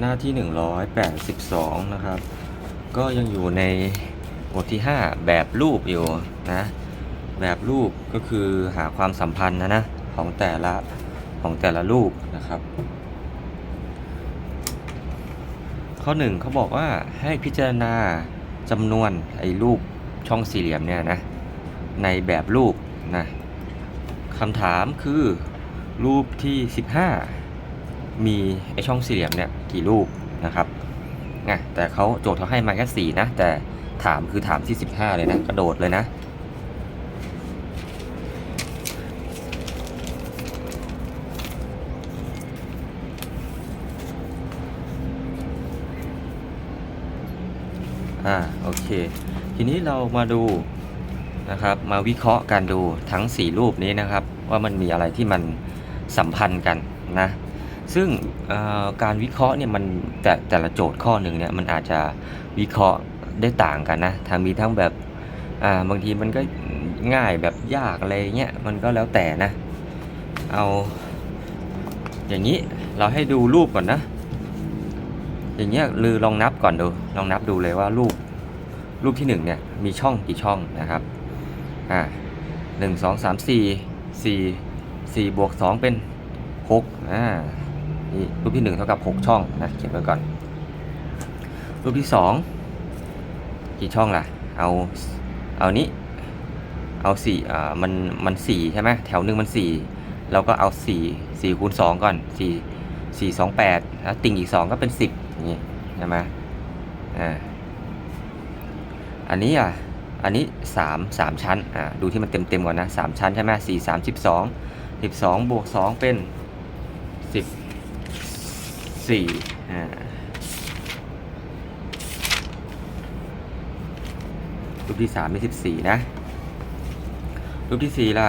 หน้าที่ 182 นะครับ ก็ยังอยู่ในบทที่ 5 แบบรูปอยู่นะ แบบรูปก็คือหาความสัมพันธ์นะนะ ของแต่ละของแต่ละรูปนะครับ ข้อหนึ่งเขาบอกว่าให้พิจารณาจำนวนไอ้รูปช่องสี่เหลี่ยมเนี่ยนะ ในแบบรูปนะคำถามคือรูปที่ 15 มีไอช่องสี่เหลี่ยมเนี่ย กี่รูปนะครับนะแต่เขาโจทย์เขาให้มาแค่สี่นะ แต่ถามคือถามที่15เลยนะ กระโดดเลยนะ อ่า โอเค ทีนี้เรามาดูนะครับ มาวิเคราะห์กันดูทั้ง 4 รูปนี้นะครับ ว่ามันมีอะไรที่มันสัมพันธ์กันนะ ซึ่งการวิเคราะห์เนี่ยมันแต่แต่ละโจทย์ข้อหนึ่งเนี่ยมันอาจจะวิเคราะห์ได้ต่างกันนะทางมีทั้งแบบอ่าบางทีมันก็ง่ายแบบยากอะไรเงี้ยมันก็แล้วแต่นะ เอาอย่างนี้เราให้ดูรูปก่อนนะ อย่างเงี้ยลือลองนับก่อนดูลองนับดูเลยว่ารูปรูปที่หนึ่งเนี่ยมีช่องกี่ช่องนะครับอ่าหนึ่งสองสามสี่สี่สี่บวกสองเป็นหกอ่า นี่รูปที่หนึ่งเท่ากับหกช่องนะเขียนไว้ก่อน รูปที่สองกี่ช่องล่ะ เอาเอานี้เอาสี่อ่ามันมันสี่ใช่ไหมแถวหนึ่งมันสี่เราก็เอาสี่สี่คูณสองก่อนสี่สี่สองแปดแล้วติ่งอีกสองก็เป็นสิบอย่างนี้ใช่ไหมอ่าอันนี้อะอันนี้สามสามชั้นอ่าดูที่มันเต็มเต็มๆก่อนนะสามชั้นใช่ไหมสี่สามสิบสองสิบสองบวกสองเป็นสิบ สี่อ่ารูปที่สามเป็นสิบสี่นะ รูปที่สี่ล่ะ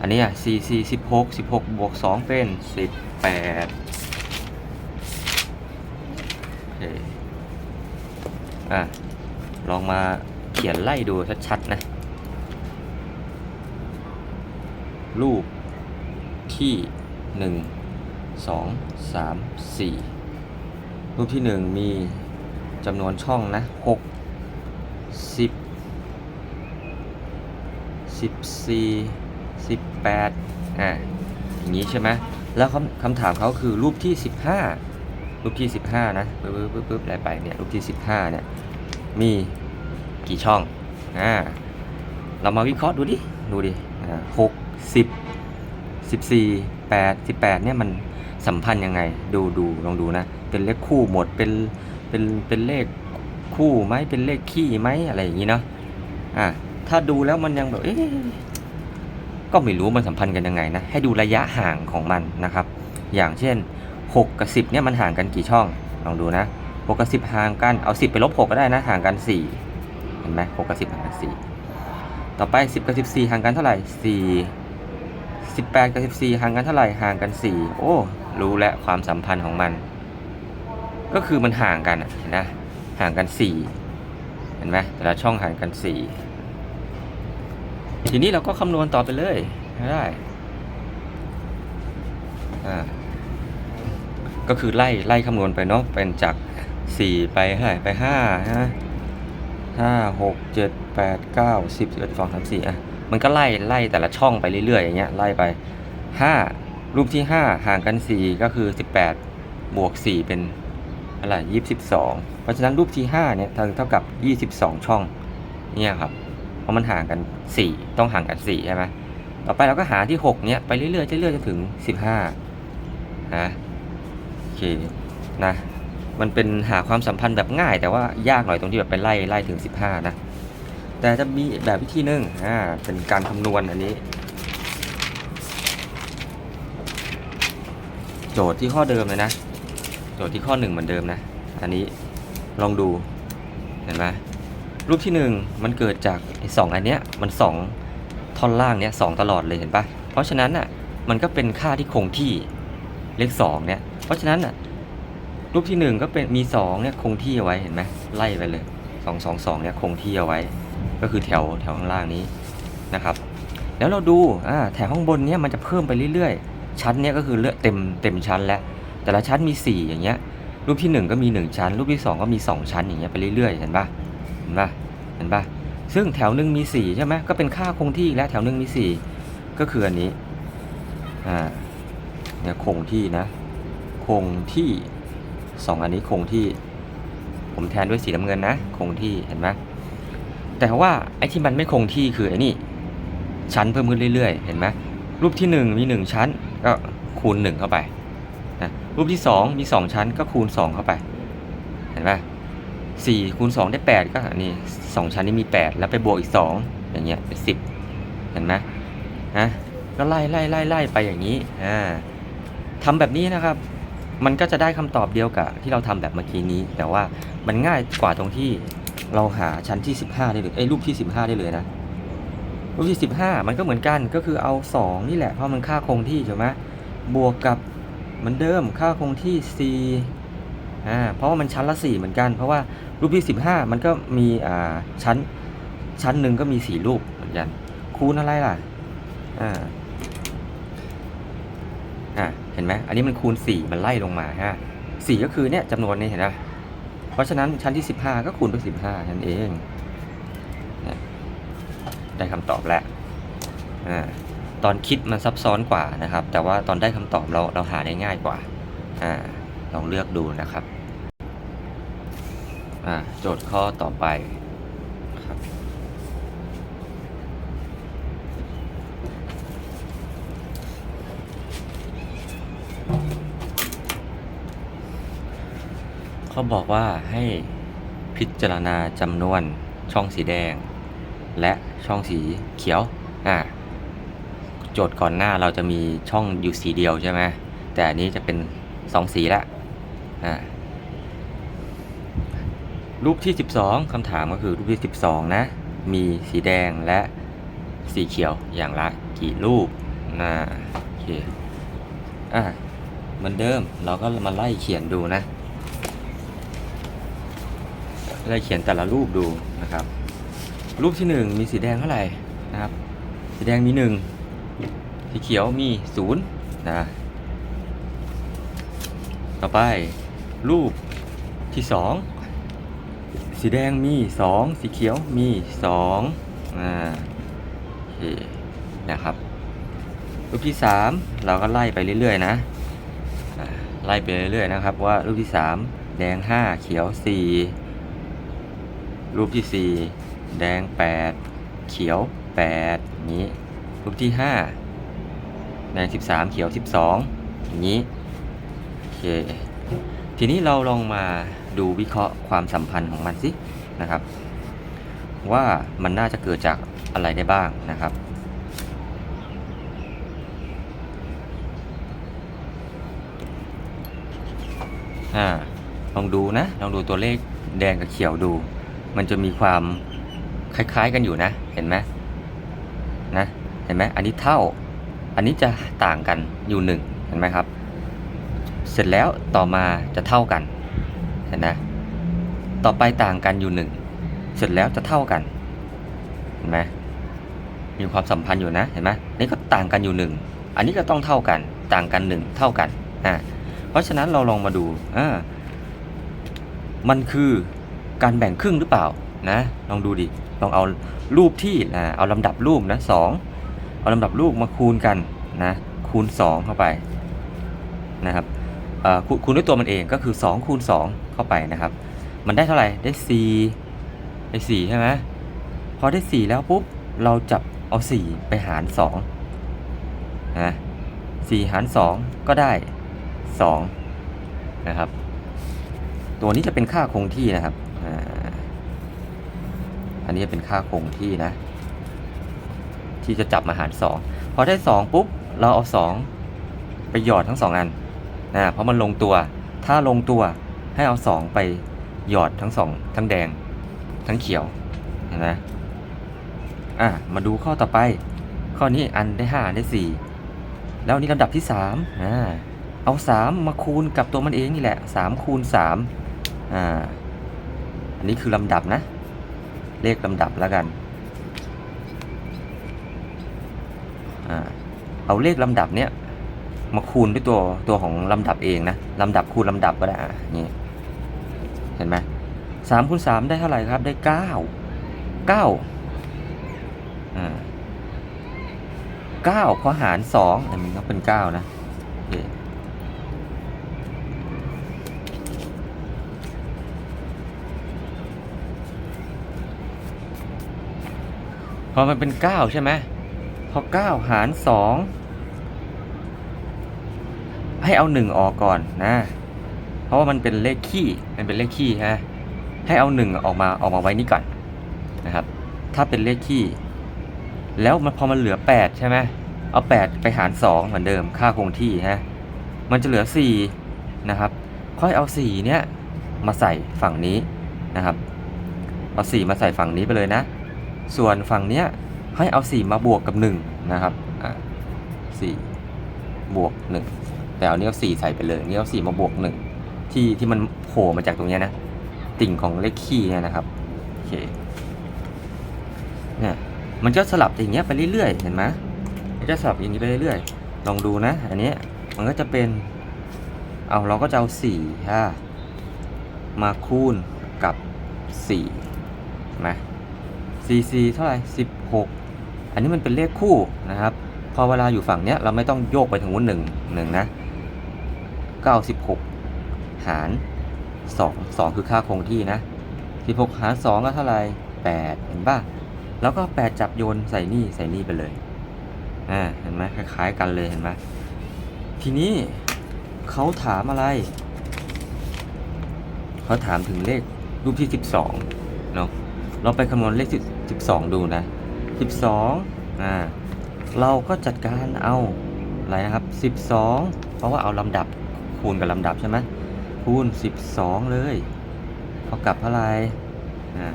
อันนี้อะสี่สี่สิบหกสิบหกบวกสองเป็นสิบแปดโอเคอะ ลองมาเขียนไล่ดูชัดๆนะ รูปที่หนึ่ง สองสามสี่รูปที่หนึ่งมีจำนวนช่องนะหกสิบสิบสี่สิบแปดอะอย่างนี้ใช่ไหมแล้วคำคำถามเขาคือรูปที่สิบห้ารูปที่สิบห้านะปึ๊บปึ๊บปึ๊บอะไรไปเนี่ยรูปที่สิบห้าเนี่ยมีกี่ช่องอ่าเรามาวิเคราะห์ดูดิ ดูดิหกสิบสิบสี่แปดสิบแปดเนี่ยมัน สัมพันธ์ยังไง ดูดูลองดูนะ เป็นเลขคู่หมดเป็นเป็นเป็นเลขคู่ไหมเป็นเลขขี้ไหมอะไรอย่างนี้เนาะอ่าถ้าดูแล้วมันยังแบบเอ๊ะก็ไม่รู้มันสัมพันธ์กันยังไงนะ ให้ดูระยะห่างของมันนะครับ อย่างเช่น 6 กับ 10เนี่ยมันห่างกันกี่ช่อง ลองดูนะ 6 กับ 10 ห่างกัน เอา 10 ไปลบ6ก็ได้นะ ห่างกัน 4 เห็นไหม6กับ 10 ห่างกัน 4 ต่อไป 10 กับ 14 ห่างกันเท่าไหร่ 4 18 กับ 14 ห่างกันเท่าไหร่ ห่างกัน 4 โอ้ รู้แล้วความสัมพันธ์ของมัน ก็คือมันห่างกันเห็นนะห่างกัน4เห็นไหมแต่ละช่องห่างกัน 4 ทีนี้เราก็คำนวณต่อไปเลยได้อ่าก็คือไล่ไล่คำนวณไปเนาะเป็นจาก 4 ไปเท่าไหร่ไป5ฮะห้าหกเจ็ดแปดเก้าสิบสิบเอ็ดสองสามสี่อะมันก็ไล่ไล่แต่ละช่องไปเรื่อยๆอย่างเงี้ยไล่ไป5 รูปที่ 5 ห่างกัน 4 ก็คือ 18 บวก 4 เป็นอะไร22 เพราะฉะนั้นรูปที่ 5 เนี่ยเท่ากับ 22 ช่อง เนี่ยครับ เพราะมันห่างกัน 4 ต้องห่างกัน 4 ใช่ไหมต่อไปเราก็หาที่ 6 เนี่ย ไปเรื่อยๆเรื่อยๆจนถึง 15นะโอเคนะ มันเป็นหาความสัมพันธ์แบบง่าย แต่ว่ายากหน่อยตรงที่แบบไปไล่ไล่ถึง 15 นะ แต่จะมีแบบวิธีหนึ่งอ่าเป็นการคำนวณอันนี้ โจทย์ที่ข้อเดิมเลยนะ โจทย์ที่ข้อหนึ่งเหมือนเดิมนะ อันนี้ลองดูเห็นไหมรูปที่หนึ่งมันเกิดจากไอ้สองอันเนี้ยมันสองท่อนล่างเนี้ยสองตลอดเลยเห็นปะเพราะฉะนั้นอะมันก็เป็นค่าที่คงที่เลขสองเนี่ยเพราะฉะนั้นอะรูปที่หนึ่งก็เป็นมีสองเนี่ยคงที่เอาไว้เห็นไหมไล่ไปเลยสองสองสองเนี่ยคงที่เอาไว้ ก็คือแถวแถวข้างล่างนี้นะครับ แล้วเราดูอ่าแถวข้างบนเนี่ยมันจะเพิ่มไปเรื่อยๆ ชั้นเนี่ยก็คือเลือกเต็มเต็มชั้นแล้ว แต่ละชั้นมี 4 อย่างเงี้ย รูปที่หนึ่งก็มีหนึ่งชั้น รูปที่สองก็มีสองชั้นอย่างเงี้ยไปเรื่อยๆ เห็นปะเห็นปะเห็นปะซึ่งแถวหนึ่งมีสี่ใช่ไหมก็เป็นค่าคงที่แล้วแถวหนึ่งมีสี่ก็คืออันนี้ อ่า เนี่ยคงที่นะ คงที่สองอันนี้คงที่ ผมแทนด้วยสีน้ำเงินนะ คงที่ เห็นไหมแต่ว่าไอ้ที่มันไม่คงที่คือไอ้นี่ ชั้นเพิ่มขึ้นเรื่อยๆ เห็นไหมรูปที่ 1 มี 1 ชั้น ก็คูณ 1 เข้าไปนะรูปที่ 2 มี 2 ชั้นก็คูณ 2 เข้าไป เห็นไหมสี่คูณ 2 ได้ 8 ก็อันนี้2ชั้นนี้มี 8 แล้วไปบวกอีก 2 อย่างเงี้ยเป็น10 เห็นไหมนะก็ไล่ไล่ไล่ไล่ไปอย่างนี้อ่าทำแบบนี้นะครับ มันก็จะได้คำตอบเดียวกับที่เราทำแบบเมื่อกี้นี้ แต่ว่ามันง่ายกว่าตรงที่เราหาชั้นที่ 15 ได้เลยไอ้รูปที่ 15 ได้เลยนะ รูปที่15มันก็เหมือนกันก็คือเอา 2 นี่แหละ เพราะมันค่าคงที่ใช่ไหมบวกกับเหมือนเดิมค่าคงที่ c อ่าเพราะว่ามันชั้นละ 4 เหมือนกัน เพราะว่ารูปที่ 15 มันก็มีอ่าชั้น ชั้นหนึ่งก็มี 4 รูปเหมือนกัน คูณอะไรล่ะอ่าอ่าเห็นไหมอันนี้มันคูณ 4 มันไล่ลงมาฮะ4ก็คือเนี่ยจำนวนนี้เห็นไหมเพราะฉะนั้นชั้นที่ 15 ก็คูณด้วย15นั่นเอง ได้คำตอบแล้วอ่าตอนคิดมันซับซ้อนกว่านะครับ แต่ว่าตอนได้คำตอบเราเราหาได้ง่ายกว่าอ่าลองเลือกดูนะครับอ่าโจทย์ข้อต่อไปครับเขาบอกว่าให้พิจารณาจำนวนช่องสีแดง และ ช่องสีเขียว อ่า โจทย์ก่อนหน้าเราจะมีช่องอยู่สีเดียวใช่ไหมแต่อันนี้จะเป็นสองสีละ อ่า รูปที่ 12คำถามก็คือรูปที่ 12 นะ มีสีแดงและสีเขียวอย่างละกี่รูปนะโอเค อ่าเหมือนเดิมเราก็มาไล่เขียนดูนะไล่เขียนแต่ละรูปดูนะครับ รูปที่หนึ่งมีสีแดงเท่าไหร่นะครับ สีแดงมีหนึ่งสีเขียวมีศูนย์นะต่อไปรูปที่สองสีแดงมีสองสีเขียวมีสองอ่าโอเคนะครับ รูปที่สามเราก็ไล่ไปเรื่อยๆนะอ่าไล่ไปเรื่อยๆนะครับว่ารูปที่สามแดงห้าเขียวสี่รูปที่ 4 แดง 8 เขียว 8 นี้ รูปที่ 5 แดง 13 เขียว 12 อย่างนี้ โอเค ทีนี้เราลองมาดูวิเคราะห์ความสัมพันธ์ของมันสินะครับ ว่ามันน่าจะเกิดจากอะไรได้บ้างนะครับอ่าลองดูนะ ลองดูตัวเลขแดงกับเขียวดู มันจะมีความ คล้ายๆกันอยู่นะ เห็นไหมนะ เห็นไหมอันนี้เท่า อันนี้จะต่างกันอยู่หนึ่งเห็นไหมครับ เสร็จแล้วต่อมาจะเท่ากัน เห็นนะ ต่อไปต่างกันอยู่หนึ่งเสร็จแล้วจะเท่ากัน เห็นไหมมีความสัมพันธ์อยู่นะ เห็นไหมนี่ก็ต่างกันอยู่หนึ่งอันนี้ก็ต้องเท่ากัน ต่างกันหนึ่งเท่ากัน อ่า เพราะฉะนั้นเราลองมาดู อ่า มันคือการแบ่งครึ่งหรือเปล่า นะลองดูดิลองเอารูปที่นะเอาลำดับรูปนะสองเอาลำดับรูปมาคูณกันนะคูณ 2 เข้าไปนะครับคูคูณด้วยตัวมันเองก็คือ 2 คูณ 2 เข้าไปนะครับ มันได้เท่าไหร่ได้ 4 ได้ 4 ใช่ไหมพอได้ 4 แล้วปุ๊บเราจับเอา 4 ไปหาร2นะ4หาร 2 ก็ได้ 2 นะครับ ตัวนี้จะเป็นค่าคงที่นะครับ อันนี้เป็นค่าคงที่นะ ที่จะจับมาหาร 2 พอได้ 2 ปุ๊บ เราเอา 2 ไปหยอดทั้ง 2 อันนะเพราะมันลงตัว ถ้าลงตัวให้เอา 2 ไปหยอดทั้ง 2 ทั้งแดง ทั้งเขียวเห็นไหมอะมาดูข้อต่อไป ข้อนี้อันได้5ได้ 4 แล้วนนี้ลำดับที่3อ่าเอา 3 มาคูณกับตัวมันเองนี่แหละ 3 คูณ3อ่าอันนี้คือลำดับนะ เลขลำดับแล้วกันอเอาเลขลำดับเนี้ยมาคูณด้วยตัวตัวของลำดับเองนะลำดับคูณลำดับก็ได้อะอย่านี้เห็นไหมสามคูณสามได้เท่าไหร่ครับได้เก้าเก้าอ่าเก้าพอหารสองอันก็เป็นเก้านะ อเคพอมันเป็นเก้าใช่ไหมพอเก้าหารสองให้เอาหนึ่งออกก่อนนะ เพราะว่ามันเป็นเลขคี่มันเป็นเลขคี่ฮะ ให้เอาหนึ่งออกมาออกมาไว้นี่ก่อนนะครับ ถ้าเป็นเลขคี่แล้วมันพอมันเหลือ8ใช่ไหมเอา8ไปหาร2เหมือนเดิม ค่าคงที่ฮะ มันจะเหลือ4นะครับ ค่อยเอา4เนี้ยมาใส่ฝั่งนี้นะครับ เอา4มาใส่ฝั่งนี้ไปเลยนะ ส่วนฝั่งเนี้ยให้เอา 4 มาบวกกับ 1 นะครับอ่า4บวก 1 แต่เอานี้เอา4ใส่ไปเลยนี่เอา4มาบวก 1 ที่ที่มันโผล่มาจากตรงเนี้ยนะ ติ่งของเลขคี่เนี่ยนะครับโอเคเนี่ยมันก็สลับอย่างเงี้ยไปเรื่อยๆ เห็นไหมมันจะสลับอย่างนี้ไปเรื่อยๆ ลองดูนะ อันนี้มันก็จะเป็น เอาเราก็จะเอาสี่ะมาคูณกับสี่เห็นไหมสี่สี่เท่าไหร่สิบหกอันนี้มันเป็นเลขคู่นะครับ พอเวลาอยู่ฝั่งเนี้ยเราไม่ต้องโยกไปถึงวุ้นหนึ่งหนึ่งนะก็เอาสิบหกหารสองสองคือค่าคงที่นะสิบหกหารสองก็เท่าไหร่แปดเห็นป่ะ แล้วก็แปดจับโยนใส่นี่ใส่นี่ไปเลย อ่า เห็นไหมคล้ายๆกันเลยเห็นไหมทีนี้เขาถามอะไร เขาถามถึงเลขรูปที่สิบสองเนาะเราไปคำนวณเลข สิบสองดูนะสิบสองอ่าเราก็จัดการเอาอะไรนะครับสิบสองเพราะว่าเอาลำดับคูณกับลำดับใช่ไหมคูณสิบสองเลยเท่ากับเท่าไหร่อ่า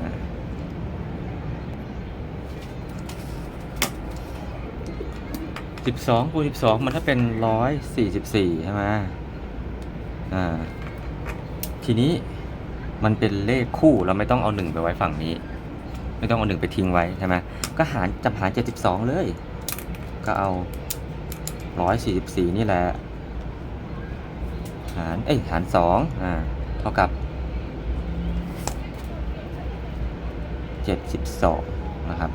สิบสองคูณสิบสองมันถ้าเป็นร้อยสี่สิบสี่ใช่ไหมอ่า ทีนี้มันเป็นเลขคู่เราไม่ต้องเอาหนึ่งไปไว้ฝั่งนี้ ไม่ต้องเอาหนึ่งไปทิ้งไว้ใช่ไหมก็หารจับหารเจ็ดสิบสองเลย ก็เอาร้อยสี่สิบสี่นี่แหละ หาร เอ้ย หารสองอ่า เท่ากับเจ็ดสิบสองนะครับ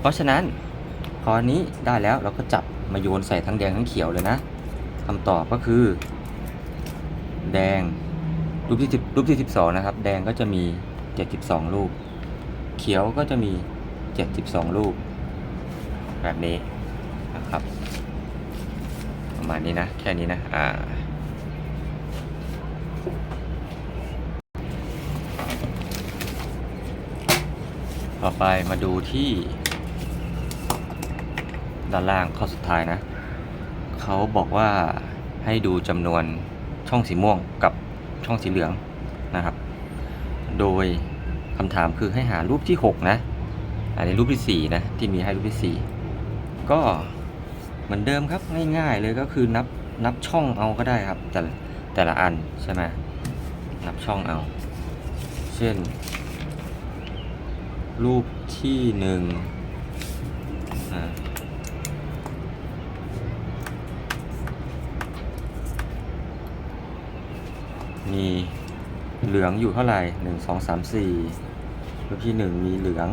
เพราะฉะนั้น พอนนี้ได้แล้วเราก็จับมาโยนใส่ทั้งแดงทั้งเขียวเลยนะคำตอบก็คือ แดงรูปที่10รูปที่ 12 นะครับ แดงก็จะมี 72 รูป เขียวก็จะมี 72รูปแบบนี้นะครับ ประมาณนี้นะ แค่นี้นะ อ่า ต่อไปมาดูที่ ด้านล่างข้อสุดท้ายนะ เขาบอกว่าให้ดูจำนวนช่องสีม่วงกับช่องสีเหลืองนะครับ โดย คำถามคือให้หารูปที่ 6 นะ อันนี้รูปที่ 4 นะ ที่มีให้รูปที่ 4 ก็เหมือนเดิมครับง่ายๆเลยก็คือนับนับช่องเอาก็ได้ครับ แต่แต่ละอันใช่ไหมนับช่องเอา เช่น รูปที่หนึ่งมี เหลืองอยู่เท่าไหร่หนึ่งสองสามสี่รูปที่หนึ่งมีเหลือง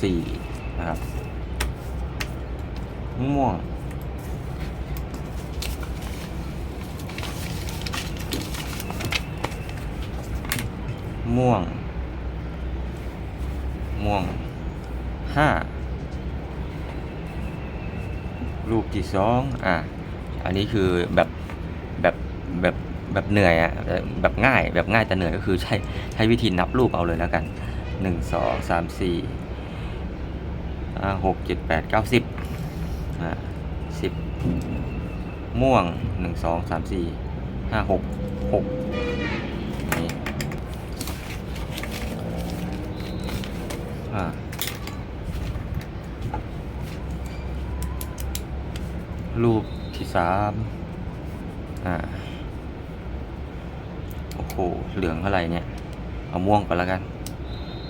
สี่นะครับม่วง ม่วง ม่วงห้ารูปที่สองอะ อันนี้คือแบบแบบ แบบเหนื่อยอะแบบง่ายแบบง่ายแต่เหนื่อยก็คือใช้ใช้วิธีนับรูปเอาเลยแล้วกันหนึ่งสองสามสี่หกเจ็ดแปดเก้าสิบอ่าสิบม่วงหนึ่งสองสามสี่ห้าหกหกนี่อ่ารูปที่สามอ่า เหลืองเท่าไหร่เนี่ย เอาม่วงก่อนแล้วกัน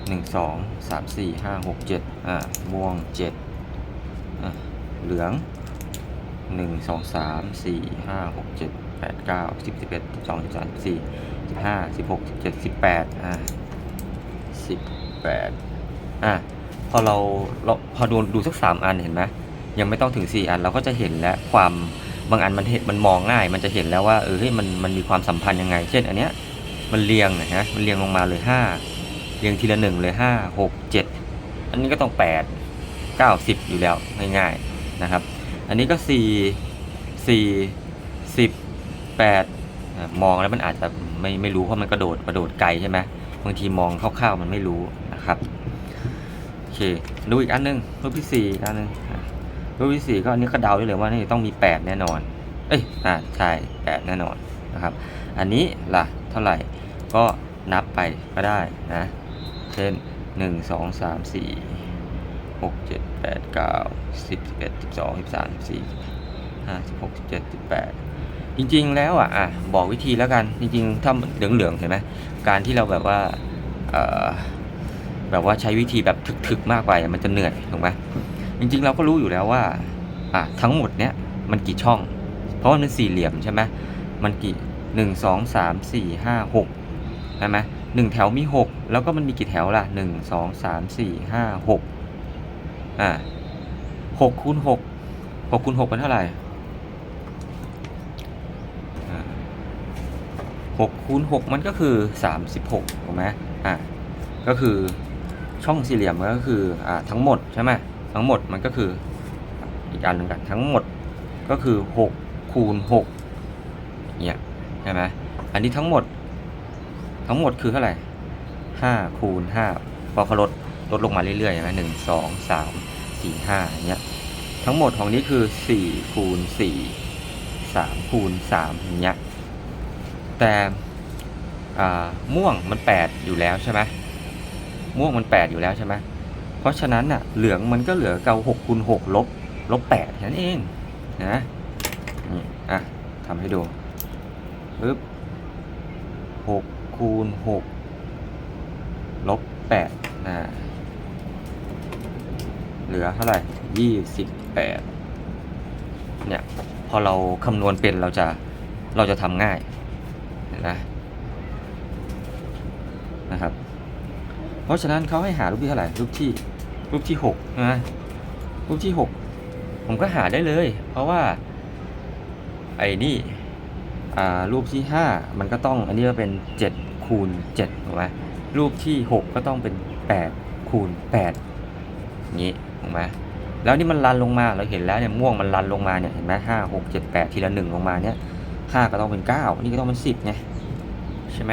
หนึ่งสองสามสี่ห้าหกเจ็ดอ่าม่วงเจ็ดอ่าเหลืองหนึ่งสองสามสี่ห้าหกเจ็ดแปดเก้าสิบสิบเอ็ดสิบสองสิบสามสิบสี่สิบห้าสิบหกสิบเจ็ดสิบแปดอ่าสิบแปดอะพอเราเราพอดูดูสักสามอันเห็นไหมยังไม่ต้องถึงสี่อันเราก็จะเห็นแล้วความบางอันมันเห็นมันมองง่าย มันจะเห็นแล้วว่าเออเฮ้ยมันมันมีความสัมพันธ์ยังไง เช่นอันเนี้ย มันเรียงนะฮะมันเรียงลงมาเลยห้าเรียงทีละหนึ่งเลยห้าหกเจ็ดอันนี้ก็ต้องแปดเก้าสิบอยู่แล้วง่ายๆนะครับ อันนี้ก็สี่สี่สิบแปดมองแล้วมันอาจจะไม่ไม่รู้เพราะมันกระโดดกระโดดไกลใช่ไหมบางทีมองคร่าวๆมันไม่รู้นะครับโอเคดูอีกอันหนึงรูปที่สี่อีกอันหนึงอะรูปที่สี่ก็อันนี้ก็เดาได้เลยว่านี่ต้องมีแปดแน่นอน เอ้ยอ่าใช่แปดแน่นอนนะครับ อันนี้ล่ะ เท่าไหร่ ก็นับไปก็ได้นะ เช่นหนึ่งสองสามสี่หกเจ็ดแปดเก้าสิบเอ็ดสิบสองสิบสามสิบสี่ห้าสิบหกสิบเจ็ดสิบแปดจริงๆแล้วอะอะบอกวิธีแล้วกัน จริงๆ ถ้าเหลืองๆเห็นไหมการที่เราแบบว่าแบบว่าใช้วิธีแบบถึกๆมากไปมันจะเหนื่อยถูกไหมจริงๆ เราก็รู้อยู่แล้วว่าอะทั้งหมดเนี้ยมันกี่ช่อง เพราะมันเป็นสี่เหลี่ยมใช่ไหมมันกี่ หนึ่งสองสามสี่ห้าหกใช่ไหมหนึ่งแถวมีหกแล้วก็มันมีกี่แถวล่ะหนึ่งสองสามสี่ห้าหกอ่าหกคูณหกหกคูณหกเป็นเท่าไหร่อ่าหกคูณหกมันก็คือสามสิบหกถูกไหมอ่าก็คือช่องสี่เหลี่ยมมันก็คืออ่าทั้งหมดใช่ไหมทั้งหมดมันก็คืออีกอันหนึ่งกันทั้งหมดก็คือ 6 คูณ6เนี่ย ใช่ไหมอันนี้ทั้งหมดทั้งหมดคือเท่าไหร่5คูณ5พอเขาลดลดลงมาเรื่อยๆใช่ไหมหนึ่งสองสามสี่ห้าอย่างเงี้ยทั้งหมดของนี้คือ4คูณ4 3คูณ3อย่างเงี้ยแต่ม่วงมัน8อยู่แล้วใช่ไหมม่วงมัน8อยู่แล้วใช่ไหมเพราะฉะนั้นน่ะเหลืองมันก็เหลือเกา6คูณ6ลบลบ8แค่นั้นเองนะนี่อะทำให้ดู ปึ๊บหกคูณหกลบแปดนะเหลือเท่าไหร่ยี่สิบแปดเนี่ยพอเราคำนวณเป็นเราจะเราจะทำง่ายเห็นไหมนะครับ เพราะฉะนั้นเขาให้หารูปที่เท่าไหร่รูปที่รูปที่หกนะรูปที่หกผมก็หาได้เลย เพราะว่าไอ้นี่ รูปที่ 5 มันก็ต้องอันนี้ก็เป็น 7 คูณ7ถูกไหมรูปที่ 6 ก็ต้องเป็น 8 คูณ8อย่างนี้ถูกไหมแล้วนี่มันรันลงมาเราเห็นแล้วเนี่ยม่วงมันรันลงมาเนี่ยเห็นไหมห้าหกเจ็ดแปดทีละหนึ่งลงมาเนี่ยห้าก็ต้องเป็นเก้านี่ก็ต้องเป็นสิบไงใช่ไหม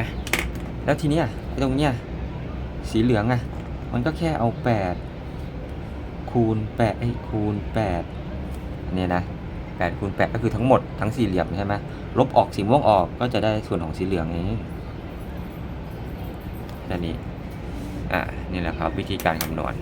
แล้วทีเนี้ยไอ้ตรงเนี้ยสีเหลืองอะมันก็แค่เอาแปดคูณแปดไอ้คูณแปดเนี่ยนะ 8คูณ8ก็คือทั้งหมดทั้งสี่เหลี่ยมใช่ไหมลบออกสีม่วงออกก็จะได้ส่วนของสีเหลืองนี้ด้านนี้ อ่า นี่แหละครับวิธีการคำนวณ